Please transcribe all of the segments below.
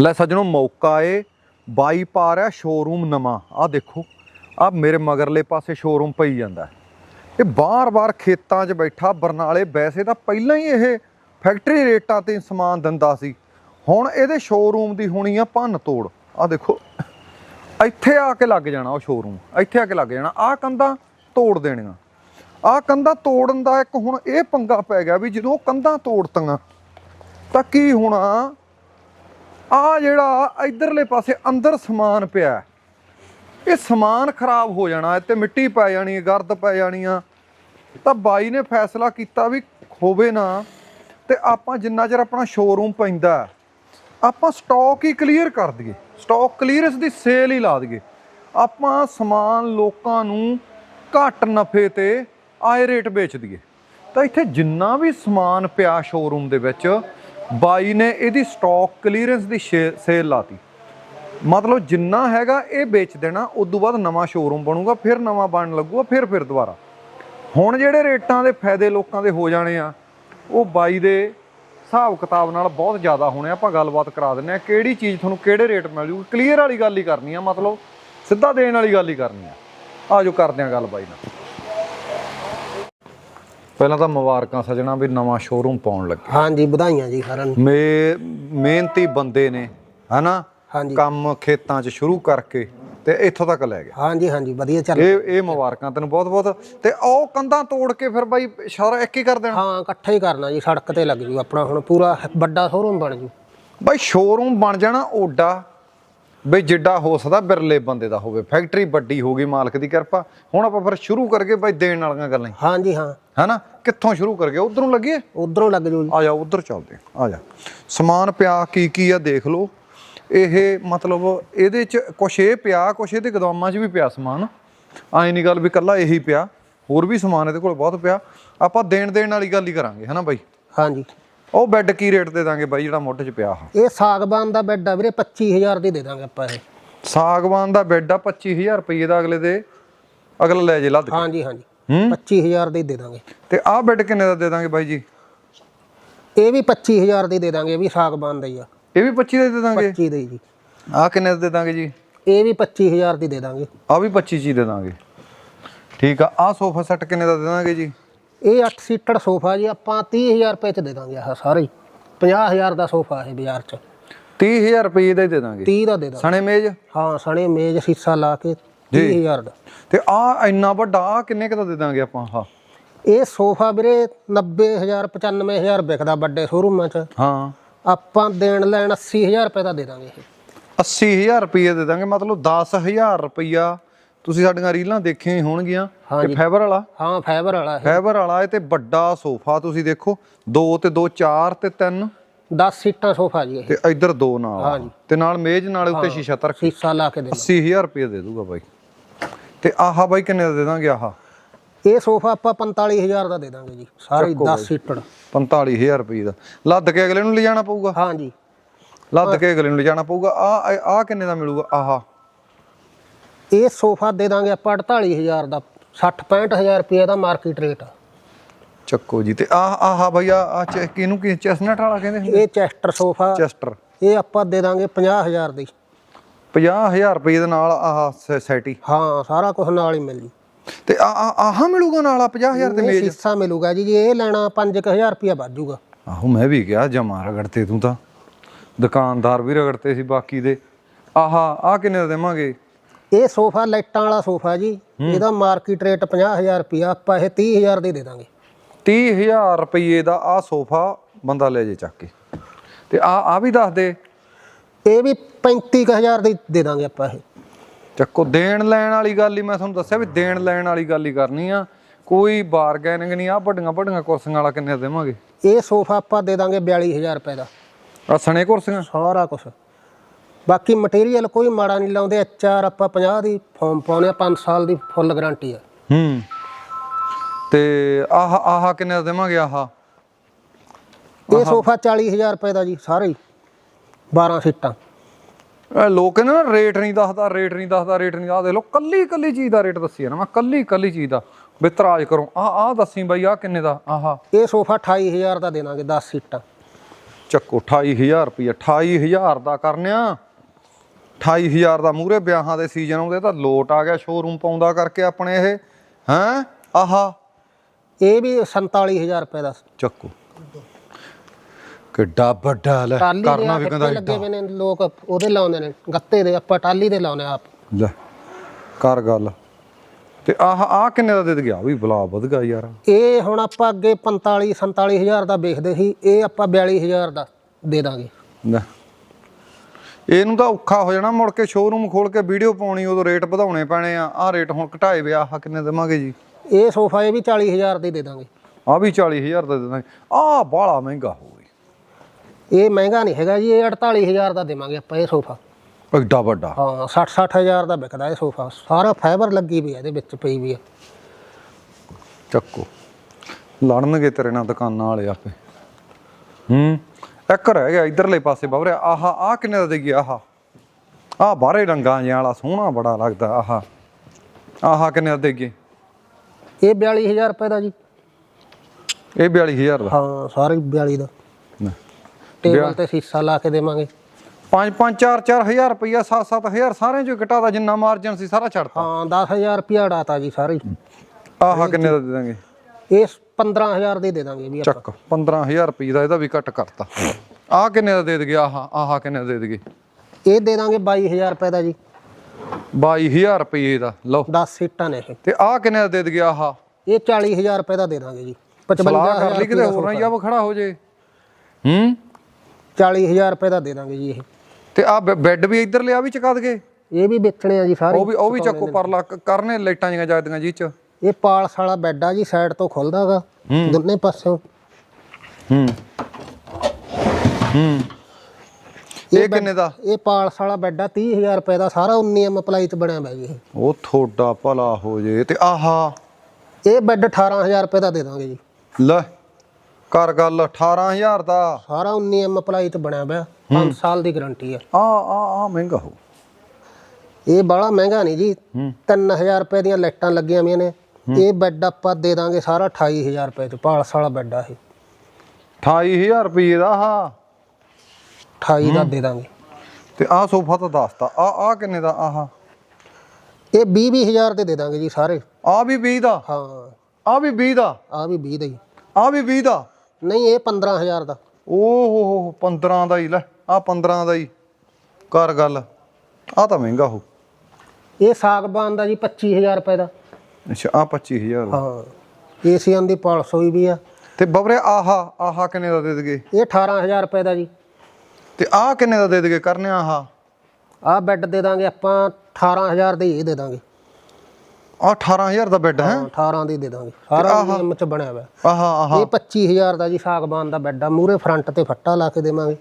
ਲੈ ਸੱਜਣੋ, ਮੌਕਾ ਏ। ਬਾਈ ਪਾਰ ਰਿਹਾ ਸ਼ੋਰੂਮ ਨਵਾਂ। ਆ ਦੇਖੋ ਆ ਮੇਰੇ ਮਗਰਲੇ ਪਾਸੇ ਸ਼ੋਰੂਮ ਪਈ ਜਾਂਦਾ। ਇਹ ਬਾਰ-ਬਾਰ ਖੇਤਾਂ 'ਚ ਬੈਠਾ, ਬਰਨਾਲੇ ਵੈਸੇ ਤਾਂ ਪਹਿਲਾਂ ਹੀ ਇਹ ਫੈਕਟਰੀ ਰੇਟਾਂ ਤੇ ਸਮਾਨ ਦਿੰਦਾ ਸੀ। ਹੁਣ ਇਹਦੇ ਸ਼ੋਰੂਮ ਦੀ ਹੋਣੀ ਆ ਭੰਨ ਤੋੜ। ਆ ਦੇਖੋ, ਇੱਥੇ ਆ ਕੇ ਲੱਗ ਜਾਣਾ ਉਹ ਸ਼ੋਰੂਮ ਇੱਥੇ ਆ ਕੇ ਲੱਗ ਜਾਣਾ। ਆ ਕੰਧਾਂ ਤੋੜ ਦੇਣੀਆਂ। ਆ ਕੰਧਾਂ ਤੋੜਨ ਦਾ ਇੱਕ ਹੁਣ ਇਹ ਪੰਗਾ ਪੈ ਗਿਆ ਵੀ ਜਦੋਂ ਕੰਧਾਂ ਤੋੜਤੀਆਂ, ਤਾਂ ਕੀ ਹੋਣਾ? ਆ ਜਿਹੜਾ ਇਧਰਲੇ ਪਾਸੇ ਅੰਦਰ ਸਮਾਨ ਪਿਆ ਇਹ ਸਮਾਨ ਖਰਾਬ ਹੋ ਜਾਣਾ ਤੇ ਮਿੱਟੀ ਪੈ ਜਾਣੀ, ਗਰਦ ਪੈ ਜਾਣੀ ਆ। ਤਾਂ ਬਾਈ ਨੇ ਫੈਸਲਾ ਕੀਤਾ ਵੀ ਹੋਵੇ ਨਾ, ਤੇ ਆਪਾਂ ਜਿੰਨਾ ਚਿਰ ਆਪਣਾ ਸ਼ੋਰੂਮ ਪੈਂਦਾ ਆਪਾਂ ਸਟਾਕ ਹੀ ਕਲੀਅਰ ਕਰ ਦਈਏ। ਸਟਾਕ ਕਲੀਅਰੈਂਸ ਦੀ ਸੇਲ ਹੀ ਲਾ ਦਈਏ। ਆਪਾਂ ਸਮਾਨ ਲੋਕਾਂ ਨੂੰ ਘੱਟ ਨਫੇ ਤੇ ਆਏ ਰੇਟ ਵੇਚ ਦਈਏ। ਤਾਂ ਇੱਥੇ ਜਿੰਨਾ ਵੀ ਸਮਾਨ ਪਿਆ ਸ਼ੋਰੂਮ ਦੇ ਵਿੱਚ ਬਾਈ ਨੇ ਇਹਦੀ ਸਟਾਕ ਕਲੀਅਰੈਂਸ ਦੀ ਸੇਲ ਲਾਤੀ। ਮਤਲਬ ਜਿੰਨਾ ਹੈਗਾ ਇਹ ਵੇਚ ਦੇਣਾ ਉਸ ਤੋਂ ਬਾਅਦ ਨਵਾਂ ਸ਼ੋਰੂਮ ਬਣੂਗਾ, ਫਿਰ ਨਵਾਂ ਬਣਨ ਲੱਗੂਗਾ, ਫਿਰ ਫਿਰ ਦੁਬਾਰਾ। ਹੁਣ ਜਿਹੜੇ ਰੇਟਾਂ ਦੇ ਫਾਇਦੇ ਲੋਕਾਂ ਦੇ ਹੋ ਜਾਣੇ ਆ, ਉਹ ਬਾਈ ਦੇ ਹਿਸਾਬ ਕਿਤਾਬ ਨਾਲ ਬਹੁਤ ਜ਼ਿਆਦਾ ਹੋਣੇ ਆ। ਆਪਾਂ ਗੱਲਬਾਤ ਕਰਾ ਦਿੰਨੇ ਆ ਕਿਹੜੀ ਚੀਜ਼ ਤੁਹਾਨੂੰ ਕਿਹੜੇ ਰੇਟ ਮਿਲ ਜੂ ਕਲੀਅਰ ਵਾਲੀ ਗੱਲ ਹੀ ਕਰਨੀ ਆ, ਮਤਲਬ ਸਿੱਧਾ ਦੇਣ ਵਾਲੀ ਗੱਲ ਹੀ ਕਰਨੀ ਆ। ਆਜੋ ਕਰਦੇ ਆ ਗੱਲ ਬਾਈ ਨਾਲ। ਪਹਿਲਾਂ ਤਾਂ ਮੁਬਾਰਕਾਂ ਸਜਣਾ ਵੀ ਨਵਾਂ ਸ਼ੋਰੂਮ ਪਾਉਣ ਲੱਗੇ। ਹਾਂਜੀ ਵਧਾਈਆਂ ਜੀ ਸਾਰਿਆਂ ਨੂੰ। ਮੇ ਮਿਹਨਤੀ ਬੰਦੇ ਨੇ ਹਨਾ? ਹਾਂਜੀ। ਕੰਮ ਖੇਤਾਂ 'ਚ ਸ਼ੁਰੂ ਕਰਕੇ ਤੇ ਇੱਥੋਂ ਤੱਕ ਲੈ ਗਿਆ। ਹਾਂਜੀ ਹਾਂਜੀ ਵਧੀਆ ਚੱਲ ਇਹ ਇਹ ਮੁਬਾਰਕਾਂ ਤੈਨੂੰ ਬਹੁਤ ਬਹੁਤ ਤੇ ਉਹ ਕੰਧਾਂ ਤੋੜ ਕੇ ਫਿਰ ਬਾਈ ਸਾਰਾ ਇੱਕ ਹੀ ਕਰ ਦੇਣਾ? ਹਾਂ ਇਕੱਠਾ ਹੀ ਕਰਨਾ ਜੀ ਸੜਕ ਤੇ ਲੱਗ ਜੂ ਆਪਣਾ ਹੁਣ ਪੂਰਾ ਵੱਡਾ ਸ਼ੋਰੂਮ ਬਣ ਜੂ। ਬਾਈ ਸ਼ੋਰੂਮ ਬਣ ਜਾਣਾ ਓਡਾ। ਬਈ ਜਿੱਡਾ ਹੋ ਸਕਦਾ ਬਿਰਲੇ ਬੰਦੇ ਦਾ ਹੋਵੇ ਫੈਕਟਰੀ ਵੱਡੀ ਹੋ ਗਈ ਮਾਲਕ ਦੀ ਕਿਰਪਾ। ਹੁਣ ਆਪਾਂ ਫਿਰ ਸ਼ੁਰੂ ਕਰਕੇ ਬਾਈ ਦੇਣ ਵਾਲੀਆਂ ਗੱਲਾਂ ਹੀ। ਹਾਂਜੀ ਹਾਂ। ਹੈਨਾ? ਕਿੱਥੋਂ ਸ਼ੁਰੂ ਕਰਕੇ? ਉਧਰੋਂ ਲੱਗੀਏ ਉਧਰੋਂ ਲੱਗ ਜੂ ਜੀ। ਆ ਜਾ ਉਧਰ ਚੱਲਦੇ ਆ ਜਾ। ਸਮਾਨ ਪਿਆ ਕੀ ਕੀ ਆ ਦੇਖ ਲਓ। ਇਹ ਮਤਲਬ ਇਹਦੇ ਚ ਕੁਛ ਇਹ ਪਿਆ ਕੁਛ ਇਹਦੇ ਗੋਦਾਮਾਂ 'ਚ ਵੀ ਪਿਆ ਸਮਾਨ। ਐ ਨਹੀਂ ਗੱਲ ਵੀ ਕੱਲਾ ਇਹੀ ਪਿਆ। ਹੋਰ ਵੀ ਸਮਾਨ ਇਹਦੇ ਕੋਲ ਬਹੁਤ ਪਿਆ। ਆਪਾਂ ਦੇਣ ਦੇਣ ਵਾਲੀ ਗੱਲ ਹੀ ਕਰਾਂਗੇ ਹਨਾ ਬਾਈ? ਹਾਂਜੀ। ਉਹ ਬੈੱਡ ਕੀ ਰੇਟ ਦੇ ਦਾਂਗੇ ਬਾਈ ਜਿਹੜਾ ਮੁੱਢ 'ਚ ਪਿਆ ਆ ਇਹ ਸਾਗਬਾਨ ਦਾ ਬੈੱਡ ਆ ਵੀਰੇ 25000 ਦੀ ਦੇ ਦਾਂਗੇ ਆਪਾਂ ਇਹ। ਸਾਗਵਾਨ ਦਾ ਬੈੱਡ ਆ 25000 ਰੁਪਏ ਦਾ ਅਗਲੇ ਦੇ ਅਗਲਾ ਲੈ ਜੇ ਲੱਦ ਕੇ। ਹਾਂਜੀ ਹਾਂਜੀ। ਹੂੰ? 25000 ਦੀ ਦੇ ਦਾਂਗੇ। ਤੇ ਆਹ ਬੈੱਡ ਕਿੰਨੇ ਦਾ ਦੇ ਦਾਂਗੇ ਬਾਈ ਜੀ? ਇਹ ਵੀ 25000 ਦੀ ਦੇ ਦਾਂਗੇ ਇਹ ਵੀ ਸਾਗਬਾਨ ਦਾ ਹੀ ਆ। ਇਹ ਵੀ 25 ਦਾ ਦੇ ਦਾਂਗੇ? 25 ਦੀ ਜੀ। ਆਹ ਕਿੰਨੇ ਦਾ ਦੇ ਦਾਂਗੇ ਜੀ? ਇਹ ਵੀ 25000 ਦੀ ਦੇ ਦਾਂਗੇ। ਆ ਵੀ 25 ਚ ਹੀ ਦੇ ਦਾਂਗੇ। ਠੀਕ ਆ ਆਹ ਸੋਫਾ ਸੈੱਟ ਕਿੰਨੇ ਦਾ ਦੇ ਦਾਂਗੇ ਜੀ? ਇਹ 8 ਸੀਟਡ ਸੋਫਾ ਜੀ ਆਪਾਂ 30000 ਰੁਪਏ ਚ ਦੇ ਦਾਂਗੇ ਆਹ ਸਾਰੇ ਹੀ। 50000 ਦਾ ਸੋਫਾ ਇਹ ਬਾਜ਼ਾਰ ਚ। 30000 ਰੁਪਏ ਦਾ ਹੀ ਦੇ ਦਾਂਗੇ। 30 ਦਾ ਦੇ ਦਾਂਗੇ। ਸਣੇ ਮੇਜ਼? ਹਾਂ ਸਣੇ ਮੇਜ਼ ਸੀਸਾ ਲਾ ਕੇ 30000 ਦਾ। ਤੇ ਆ ਇੰਨਾ ਵੱਡਾ ਆ ਕਿੰਨੇ ਕੁ ਦਾ ਦੇ ਦਾਂਗੇ ਆਪਾਂ ਆਹ? ਇਹ ਸੋਫਾ ਵੀਰੇ 90000 95000 ਵਿਕਦਾ ਵੱਡੇ ਸ਼ੋਰੂਮਾਂ 'ਚ। ਹਾਂ। ਆਪਾਂ ਦੇਣ ਲੈਣ 80000 ਰੁਪਏ ਦਾ ਦੇ ਦਾਂਗੇ ਇਹ। 80000 ਰੁਪਏ ਦੇ ਦਾਂਗੇ ਮਤਲਬ 10000 ਰੁਪਇਆ ਤੁਸੀਂ ਸਾਡੀਆਂ ਰੀਲਾਂ ਦੇਖੀਆਂ ਹੀ ਹੋਣਗੀਆਂ ਤੇ ਫਾਈਬਰ ਵਾਲਾ? ਹਾਂ ਫਾਈਬਰ ਵਾਲਾ ਇਹ। ਫਾਈਬਰ ਵਾਲਾ ਇਹ ਤੇ ਵੱਡਾ ਸੋਫਾ ਤੁਸੀਂ ਦੇਖੋ 2 ਤੇ 2 4 ਤੇ 3 10 ਸੀਟਾਂ ਸੋਫਾ ਜੀ ਇਹ। ਤੇ ਇੱਧਰ ਦੋ ਨਾਲ। ਤੇ ਨਾਲ ਮੇਜ਼ ਨਾਲ ਉੱਤੇ ਸ਼ੀਸ਼ਾ ਤਰ ਸੀਸਾ ਲਾ ਕੇ ਦੇ 80000 ਰੁਪਏ ਦੇ ਦੂਗਾ ਬਾਈ। ਤੇ ਆਹਾ ਬਾਈ ਕਿੰਨੇ ਦਾ ਦੇ ਦਾਂਗੇ ਆਹਾ? ਇਹ ਸੋਫਾ ਆਪਾਂ 45000 ਦਾ ਦੇ ਦਾਂਗੇ ਜੀ ਸਾਰੇ 10 ਸੀਟਡ 45000 ਰੁਪਏ ਦਾ। ਲੱਦ ਕੇ ਅਗਲੇ ਨੂੰ ਲਿਜਾਣਾ ਪਊਗਾ? ਹਾਂ ਜੀ। ਲੱਦ ਕੇ ਅਗਲੇ ਨੂੰ ਲਿਜਾਣਾ ਪਊਗਾ। ਆ ਆ ਕਿੰਨੇ ਦਾ ਮਿਲੂਗਾ? ਆਹਾ। ਇਹ ਸੋਫਾ ਦੇ ਦਾਂਗੇ ਆਪਾਂ 48000 ਦਾ 60 65000 ਰੁਪਏ ਦਾ ਮਾਰਕੀਟ ਰੇਟ ਆ। ਚੱਕੋ ਜੀ ਤੇ ਆਹ ਆਹਾ ਬਈ ਆ ਆ ਚ- ਕਿਹਨੂੰ ਕੀ ਚੈਸਨਟ ਵਾਲਾ ਕਹਿੰਦੇ ਹੁੰਦੇ? ਇਹ ਚੈਸਟਰ ਸੋਫਾ। ਚੈਸਟਰ। ਇਹ ਆਪਾਂ ਦੇ ਦਾਂਗੇ 50000 ਦੀ। 50000 ਰੁਪਏ ਦੇ ਨਾਲ ਆਹ ਸੈਟੀ। ਹਾਂ ਸਾਰਾ ਕੁਝ ਨਾਲ ਹੀ ਮਿਲ ਜੂ। ਤੇ ਆ ਆ- ਆਹਾ ਮਿਲੂਗਾ ਨਾਲ ਆ 50000 ਤੇ ਇਹ ਮੇਜ਼? ਸੀਸਾ ਮਿਲੂਗਾ ਜੀ ਜੇ ਇਹ ਲੈਣਾ 5000 ਰੁਪਏ ਵੱਧ ਜੂਗਾ। ਆਹੋ ਮੈਂ ਵੀ ਕਿਹਾ ਜਮਾ ਰਗੜਤੇ ਤੂੰ ਤਾਂ। ਦੁਕਾਨਦਾਰ ਵੀ ਰਗੜਤੇ ਸੀ ਬਾਕੀ ਦੇ। ਆਹਾ ਆ ਕਿੰਨੇ ਦਾ ਦੇਵਾਂਗੇ? ਇਹ ਸੋਫਾ ਲਾਈਟਾਂ ਵਾਲਾ ਸੋਫਾ ਜੀ ਇਹਦਾ ਮਾਰਕੀਟ ਰੇਟ 50000 ਰੁਪਿਆ ਆਪਾਂ ਇਹ 30000 ਦੇ ਦੇ ਦਾਂਗੇ। 30000 ਰੁਪਏ ਦਾ ਆ ਸੋਫਾ ਬੰਦਾ ਲੈ ਜੇ ਚੱਕ ਕੇ। ਤੇ ਆ ਆ ਵੀ ਦੱਸ ਦੇ। ਇਹ ਵੀ 35000 ਦੇ ਦੇ ਦਾਂਗੇ ਆਪਾਂ ਇਹ। ਚੱਕੋ ਦੇਣ ਲੈਣ ਵਾਲੀ ਗੱਲ ਹੀ ਮੈਂ ਤੁਹਾਨੂੰ ਦੱਸਿਆ ਵੀ ਦੇਣ ਲੈਣ ਵਾਲੀ ਗੱਲ ਹੀ ਕਰਨੀ ਆ। ਕੋਈ ਬਾਰਗੇਨਿੰਗ ਨਹੀਂ ਆ ਵੱਡੀਆਂ ਵੱਡੀਆਂ ਕੁਰਸੀਆਂ ਵਾਲਾ ਕਿੰਨੇ ਦੇਵਾਂਗੇ? ਇਹ ਸੋਫਾ ਆਪਾਂ ਦੇ ਦਾਂਗੇ 42000 ਰੁਪਏ ਦਾ। ਆ ਸਣੇ ਕੁਰਸੀਆਂ? ਸਾਰਾ ਕੁਝ ਬਾਕੀ ਮਟੀਰੀਅਲ ਕੋਈ ਮਾੜਾ ਨਹੀਂ ਲਾਉਂਦੇ ਐਚਆਰ ਆਪਾਂ 50 ਦੀ ਫਾਰਮ ਪਾਉਣੇ ਆ 5 ਸਾਲ ਦੀ ਫੁੱਲ ਗਾਰੰਟੀ ਆ। ਹੂੰ। ਤੇ ਆਹ ਆਹ ਕਿੰਨੇ ਦਾ ਦੇਵਾਂਗੇ ਆਹ? ਇਹ ਸੋਫਾ 40000 ਰੁਪਏ ਦਾ ਜੀ ਸਾਰੇ ਹੀ। 12 ਸੀਟਾਂ। ਇਹ ਲੋਕ ਨਾ ਰੇਟ ਨਹੀਂ ਦੱਸਦਾ ਰੇਟ ਨਹੀਂ ਦੱਸਦਾ ਰੇਟ ਨਹੀਂ ਦੱਸਦਾ। ਲਓ ਕੱਲੀ ਕੱਲੀ ਚੀਜ਼ ਦਾ ਰੇਟ ਦੱਸੀ ਨਾ ਮੈਂ ਕੱਲੀ ਕੱਲੀ ਚੀਜ਼ ਦਾ। ਬਿਤਰਾਜ ਕਰੋ। ਆ ਆ ਦੱਸੀ ਬਾਈ ਆ ਕਿੰਨੇ ਦਾ? ਆਹਾ। ਇਹ ਸੋਫਾ 28000 ਦਾ ਦੇ ਦਾਂਗੇ 10 ਸੀਟਾਂ। ਚੱਕੋ 28000 ਰੁਪਏ 28000 ਦਾ ਕਰਨਿਆ। 28000 ਦਾ ਮੂਰੇ ਵਿਆਹਾਂ ਦੇ ਸੀਜ਼ਨ ਆਉਂਦੇ ਤਾਂ ਲੋਟ ਆ ਗਿਆ ਸ਼ੋਰੂਮ ਪਾਉਂਦਾ ਕਰਕੇ ਆਪਣੇ ਇਹ ਹੈਂ? ਆਹਾ। ਇਹ ਵੀ 47000 ਰੁਪਏ ਦਾ ਚੱਕੋ। ਕਿੱਡਾ ਵੱਡਾ ਲੈ ਟਾਲੀ ਦੇ ਕਰਨਾ ਵੀ ਕਹਿੰਦਾ ਲੱਗੇ ਏਡਾ ਹੋਏ ਨੇ ਲੋਕ ਉਹਦੇ ਲਾਉਂਦੇ ਨੇ ਗੱਤੇ ਦੇ ਆਪਾਂ ਟਾਲੀ ਦੇ ਲਾਉਂਦੇ ਆਪ। ਲੈ ਕਰ ਗੱਲ। ਤੇ ਆਹ ਆ ਕਿੰਨੇ ਦਾ ਦੇ ਗਿਆ? ਵੀ ਬਲਾ ਵਧ ਗਿਆ ਯਾਰ। ਇਹ ਹੁਣ ਆਪਾਂ ਅੱਗੇ 45 47000 ਦਾ ਵੇਚਦੇ ਸੀ ਇਹ ਆਪਾਂ 42000 ਦਾ ਦੇ ਦਾਂਗੇ। ਲੈ। ਇਹਨੂੰ ਤਾਂ ਔਖਾ ਹੋ ਜਾਣਾ ਮੁੜ ਕੇ ਸ਼ੋਰੂਮ ਖੋਲ ਕੇ ਵੀਡੀਓ ਪਾਉਣੀ ਉਦੋਂ ਰੇਟ ਵਧਾਉਣੇ ਪੈਣੇ ਆ। ਆਹ ਰੇਟ ਹੁਣ ਘਟਾਏ ਵੇ ਆਹ ਕਿੰਨੇ ਦੇਵਾਂਗੇ ਜੀ? ਇਹ ਸੋਫਾ ਇਹ ਵੀ 40000 ਦੇ ਦੇ ਦਾਂਗੇ। ਆ ਵੀ 40000 ਦਾ ਦੇ ਦਾਂਗੇ ਆ ਬਾਹਲਾ ਮਹਿੰਗਾ ਹੋ ਗਿਆ। ਇਹ ਮਹਿੰਗਾ ਨਹੀਂ ਹੈਗਾ ਜੀ ਇਹ 48000 ਦਾ ਦੇਵਾਂਗੇ ਆਪਾਂ ਇਹ ਸੋਫਾ। ਐਡਾ ਵੱਡਾ? ਹਾਂ 60 60000 ਦਾ ਵਿਕਦਾ ਇਹ ਸੋਫਾ। ਸਾਰਾ ਫਾਈਬਰ ਲੱਗੀ ਵੀ ਹੈ ਇਹਦੇ ਵਿੱਚ ਪਈ ਵੀ ਹੈ ਚੱਕੋ। ਲੜਨਗੇ ਤੇਰੇ ਨਾਲ ਦੁਕਾਨਾਂ ਵਾਲੇ ਆਪੇ। ਹੂੰ? ਇੱਕ ਰਹਿ ਗਿਆ ਇਧਰਲੇ ਪਾਸੇ ਬਾਬਰੇ ਆਹ ਆ ਕਿੰਨੇ ਦਾ ਦੇ ਗਿਆ ਆਹ ਆ ਬਾਹਰੇ ਰੰਗਾਂ ਜਿਹਾ ਵਾਲਾ ਸੋਹਣਾ ਬੜਾ ਲੱਗਦਾ ਆਹ। ਆਹ ਕਿੰਨੇ ਦਾ ਦੇ ਗਏ ਇਹ 42000 ਰੁਪਏ ਦਾ ਜੀ। ਇਹ 42000 ਦਾ? ਹਾਂ ਸਾਰੇ 42 ਦਾ। ਟੇਬਲ ਤੇ ਸੀਸਾ ਲਾ ਕੇ ਦੇਵਾਂਗੇ। 5 5 4 4000 ਰੁਪਈਆ 7 7000 ਸਾਰਿਆਂ ਚੋਂ ਘਟਾ ਦਾ ਜਿੰਨਾ ਮਾਰਜਨ ਸੀ ਸਾਰਾ ਛੱਡਤਾ। ਹਾਂ 10000 ਰੁਪਿਆ ਉਡਾਤਾ ਜੀ ਸਾਰੇ। ਆਹ ਕਿੰਨੇ ਦਾ ਦੇ ਦਾਂਗੇ? ਇਹ 15000 ਦੇ ਦੇ ਦਾਂਗੇ ਵੀ ਆਪਾਂ। ਚੱਕ 15000 ਰੁਪਏ ਦਾ ਇਹਦਾ ਵੀ ਘੱਟ ਕਰਤਾ। ਆਹ ਕਿੰਨੇ ਦਾ ਦੇ ਦਗੇ ਆਹ ਆਹ ਕਿੰਨੇ ਦਾ ਦੇ ਦਗੇ ਇਹ ਦੇ ਦਾਂਗੇ 22000 ਰੁਪਏ ਦਾ ਜੀ। 22000 ਰੁਪਏ ਦਾ ਲਓ। 10 ਸੀਟਾਂ ਨੇ ਇਹ। ਤੇ ਆਹ ਕਿੰਨੇ ਦਾ ਦੇ ਦਗੇ ਆਹ? ਇਹ 40000 ਰੁਪਏ ਦਾ ਦੇ ਦਾਂਗੇ ਜੀ। ਸਲਾਹ ਕਰ 55000 ਲਈ ਕਿਤੇ ਹੋਰ ਨਾ ਜਾਬ ਖੜਾ ਹੋ ਜੇ। ਹੂੰ? 40000 ਰੁਪਏ ਦਾ ਦੇ ਦਾਂਗੇ ਜੀ ਇਹ। ਤੇ ਆ ਬੈੱਡ ਵੀ ਇੱਧਰ ਲਿਆ ਵੀ ਚਕਾ ਦਗੇ ਇਹ ਵੀ ਵੇਚਣੇ ਆ ਜੀ ਸਾਰੇ। ਉਹ ਵੀ ਉਹ ਵੀ ਚੱਕੋ ਪਰ ਲਾ ਕਰਨੇ ਲਾਈਟਾਂ ਜੀਆਂ ਜਗਦੀਆਂ ਜੀ ਚ। ਇਹ ਪਾਲਸ ਵਾਲਾ ਬੈੱਡ ਆ ਜੀ ਸਾਈਡ ਤੋਂ ਖੁੱਲਦਾਗਾ ਦੋਨੇ ਪਾਸਿਓਂ। ਹੂੰ। ਹੂੰ। ਇਹ ਕਿੰਨੇ ਦਾ? ਇਹ ਪਾਲਸ ਵਾਲਾ ਬੈੱਡ ਆ 30000 ਰੁਪਏ ਦਾ ਸਾਰਾ 19 ਐਮ ਪਲਾਈ ਚ ਬਣਿਆ ਹੋਇਆ ਜੀ ਇਹ। ਉਹ ਥੋੜਾ ਭਲਾ ਹੋ ਜੇ ਤੇ ਆਹਾ। ਇਹ ਬੈੱਡ 18000 ਰੁਪਏ ਦਾ ਦੇ ਦਾਂਗੇ ਜੀ। ਲੈ ਕਰ ਗੱਲ 18000 ਦਾ। ਸਾਰਾ 19 ਐਮ ਪਲਾਈ ਚ ਬਣਿਆ ਹੋਇਆ 5 ਸਾਲ ਦੀ ਗਾਰੰਟੀ ਆ। ਆ ਆ ਆ ਮਹਿੰਗਾ ਹੋ। ਇਹ ਬਾਹਲਾ ਮਹਿੰਗਾ ਨਹੀਂ ਜੀ 3000 ਰੁਪਏ ਦੀਆਂ ਲਾਈਟਾਂ ਲੱਗੀਆਂ ਹੋਈਆਂ ਨੇ ਇਹ ਬੈੱਡ ਆਪਾਂ ਦੇ ਦਾਂਗੇ ਸਾਰਾ 28000 ਰੁਪਏ ਚ ਪਾਲਸ ਵਾਲਾ ਬੈੱਡ ਆ ਇਹ। 28000 ਰੁਪਏ ਦਾ ਆਹ। 28 ਦਾ ਦੇ ਦਾਂਗੇ। ਤੇ ਆਹ ਸੋਫਾ ਤਾਂ ਦੱਸਤਾ ਆ ਆ ਕਿੰਨੇ ਦਾ ਆਹ? ਇਹ 20 20000 ਦੇ ਦੇ ਦਾਂਗੇ ਜੀ ਸਾਰੇ। ਆ ਵੀ 20 ਦਾ? ਹਾਂ। ਆ ਵੀ 20 ਦਾ? ਆ ਵੀ 20 ਦਾ ਜੀ। ਆ ਵੀ 20 ਦਾ? ਨਹੀਂ ਇਹ 15000 ਦਾ। ਓ ਹੋ ਹੋ 15 ਦਾ ਹੀ ਲੈ ਆ 15 ਦਾ ਹੀ। ਕਰ ਗੱਲ। ਆ ਤਾਂ ਮਹਿੰਗਾ ਹੋ। ਇਹ ਸਾਗਬਾਨ ਦਾ ਜੀ 25000 ਰੁਪਏ ਦਾ। ਅੱਛਾ ਆ 25000 ਦਾ ਹਾਂ ਏਸੀਅਨ ਦੀ ਪਾਲਸ ਹੋਈ ਵੀ ਆ। ਤੇ ਬਬਰੇ ਆਹਾ ਆਹਾ ਕਿੰਨੇ ਦਾ ਦੇ ਦਗੇ? ਇਹ 18000 ਰੁਪਏ ਦਾ ਜੀ। ਤੇ ਆ ਕਿੰਨੇ ਦਾ ਦੇ ਦਗੇ ਕਰਨੇ ਆਹਾ? ਆਹ ਬੈੱਡ ਦੇ ਦਾਂਗੇ ਆਪਾਂ 18000 ਦੇ ਇਹ ਦੇ ਦਾਂਗੇ। ਆ 18000 ਦਾ ਬੈੱਡ ਹੈ? ਹਾਂ 18 ਦੇ ਦੇ ਦਾਂਗੇ। ਸਾਰਾ ਨਿੰਮ ਚ ਬਣਿਆ ਹੋਇਆ। ਆਹਾ ਆਹਾ। ਇਹ 25000 ਦਾ ਜੀ ਸਾਗਬਾਨ ਦਾ ਬੈੱਡ ਆ ਮੂਰੇ ਫਰੰਟ ਤੇ ਫੱਟਾ ਲਾ ਕੇ ਦੇਵਾਂਗੇ।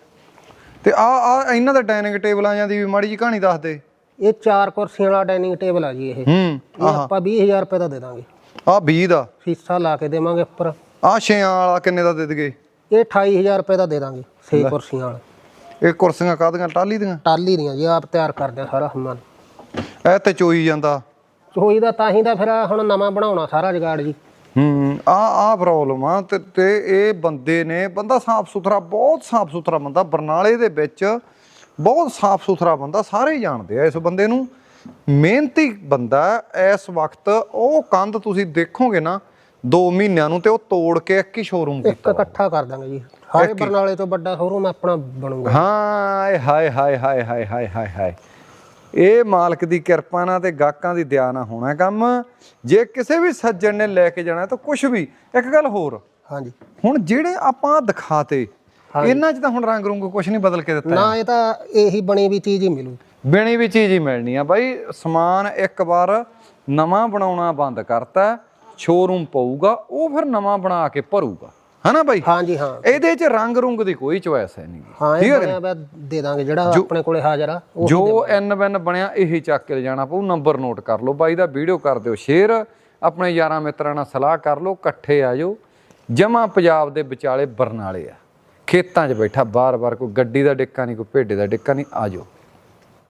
ਤੇ ਆ ਆ ਇਹਨਾਂ ਦੇ ਡਾਈਨਿੰਗ ਟੇਬਲਾਂ ਜਾਂ ਦੀ ਵੀ ਮਾੜੀ ਜੀ ਕਹਾਣੀ ਦੱਸ ਦੇ। ਇਹ ਚਾਰ ਕੁਰਸੀਆਂ ਵਾਲਾ ਡਾਈਨਿੰਗ ਟੇਬਲ ਆ ਜੀ ਇਹ। ਹੂੰ ਇਹ ਆਪਾਂ 20000 ਰੁਪਏ ਦਾ ਦੇ ਦਾਂਗੇ। ਆ 20 ਦਾ? ਸੀਸਾ ਲਾ ਕੇ ਦੇਵਾਂਗੇ ਉੱਪਰ। ਆ ਛਿਆਂ ਵਾਲਾ ਕਿੰਨੇ ਦਾ ਦੇ ਦਗੇ? ਇਹ 28000 ਰੁਪਏ ਦਾ ਦੇ ਦਾਂਗੇ 6 ਕੁਰਸੀਆਂ ਵਾਲਾ। ਇਹ ਕੁਰਸੀਆਂ ਕਾਹਦੀਆਂ? ਟਾਲੀ ਦੀਆਂ? ਟਾਲੀ ਦੀਆਂ ਜੀ ਆਪ ਤਿਆਰ ਕਰਦੇ ਆ ਸਾਰਾ ਸਮਾਨ। ਇਹ ਤੇ ਚੋਈ ਜਾਂਦਾ। ਚੋਈ ਦਾ ਤਾਂ ਹੀ ਦਾ ਫਿਰ ਹੁਣ ਨਵਾਂ ਬਣਾਉਣਾ ਸਾਰਾ ਜਗਾੜ ਜੀ। ਹੂੰ ਆ ਆ ਪ੍ਰੋਬਲਮ ਆ ਤੇ ਇਹ ਬੰਦੇ ਨੇ ਬੰਦਾ ਸਾਫ਼ ਸੁਥਰਾ ਬਹੁਤ ਸਾਫ਼ ਸੁਥਰਾ ਬੰਦਾ ਬਰਨਾਲੇ ਦੇ ਵਿੱਚ ਬਹੁਤ ਸਾਫ਼ ਸੁਥਰਾ ਬੰਦਾ ਸਾਰੇ ਜਾਣਦੇ ਆ ਇਸ ਬੰਦੇ ਨੂੰ। ਮਿਹਨਤੀ ਬੰਦਾ। ਇਸ ਵਕਤ ਉਹ ਕੰਧ ਤੁਸੀਂ ਦੇਖੋਗੇ ਨਾ 2 ਮਹੀਨਿਆਂ ਨੂੰ ਤੇ ਉਹ ਤੋੜ ਕੇ ਇੱਕ ਹੀ ਸ਼ੋਰੂਮ ਇੱਕ ਕੀਤਾ ਇਕੱਠਾ ਕਰ ਦਾਂਗੇ ਜੀ। ਸਾਰੇ ਬਰਨਾਲੇ ਤੋਂ ਵੱਡਾ ਸ਼ੋਰੂਮ ਆਪਣਾ ਬਣੂਗਾ। ਹਾਂ ਹਾਏ ਹਾਏ ਹਾਏ ਹਾਏ ਹਾਏ ਹਾਏ ਹਾਏ। ਇਹ ਮਾਲਕ ਦੀ ਕਿਰਪਾ ਨਾਲ ਤੇ ਗਾਹਕਾਂ ਦੀ ਦਇਆ ਨਾਲ ਹੋਣਾ ਕੰਮ। ਜੇ ਕਿਸੇ ਵੀ ਸੱਜਣ ਨੇ ਲੈ ਕੇ ਜਾਣਾ ਤਾਂ ਕੁਝ ਵੀ। ਇੱਕ ਗੱਲ ਹੋਰ। ਹਾਂਜੀ। ਹੁਣ ਜਿਹੜੇ ਆਪਾਂ ਦਿਖਾਤੇ ਇਹਨਾਂ 'ਚ ਤਾਂ ਹੁਣ ਰੰਗ ਰੁੰਗ ਕੁਝ ਨਹੀਂ ਬਦਲ ਕੇ ਦਿੱਤਾ ਨਾ ਇਹ ਤਾਂ ਇਹੀ ਬਣੀ ਵੀ ਚੀਜ਼ ਹੀ ਮਿਲੂ। ਬਣੀ ਵੀ ਚੀਜ਼ ਹੀ ਮਿਲਣੀ ਆ ਬਾਈ। ਸਮਾਨ ਇੱਕ ਵਾਰ ਨਵਾਂ ਬਣਾਉਣਾ ਬੰਦ ਕਰਤਾ ਸ਼ੋਰੂਮ ਪਊਗਾ ਉਹ ਫਿਰ ਨਵਾਂ ਬਣਾ ਕੇ ਭਰੂਗਾ। ਹਨਾ ਬਾਈ? ਹਾਂਜੀ ਹਾਂ। ਇਹਦੇ 'ਚ ਰੰਗ ਰੁੰਗ ਦੀ ਕੋਈ ਚੋਇਸ ਹੈ ਨਹੀਂ। ਹਾਂ ਇਹ ਬਣਿਆ ਹੋਇਆ ਦੇ ਦਾਂਗੇ ਜਿਹੜਾ ਆਪਣੇ ਕੋਲੇ ਹਾਜ਼ਰ ਆ ਜੋ ਐਨ ਵੈਨ ਬਣਿਆ ਇਹੀ ਚੱਕ ਕੇ ਲਿਜਾਣਾ ਪਊ ਨੰਬਰ ਨੋਟ ਕਰ ਲਓ ਬਾਈ ਦਾ ਵੀਡੀਓ ਕਰ ਦਿਓ ਸ਼ੇਅਰ ਆਪਣੇ ਯਾਰਾਂ ਮਿੱਤਰਾਂ ਨਾਲ ਸਲਾਹ ਕਰ ਲਓ ਇਕੱਠੇ ਆ ਜਾਓ। ਜਮਾ ਪੰਜਾਬ ਦੇ ਵਿਚਾਲੇ ਬਰਨਾਲੇ ਆ। ਖੇਤਾਂ 'ਚ ਬੈਠਾ, ਬਾਰ-ਬਾਰ ਕੋਈ ਗੱਡੀ ਦਾ ਡਿੱਕਾ ਨਹੀਂ, ਕੋਈ ਭੇਡੇ ਦਾ ਡਿੱਕਾ ਨਹੀਂ, ਆ ਜਾਓ।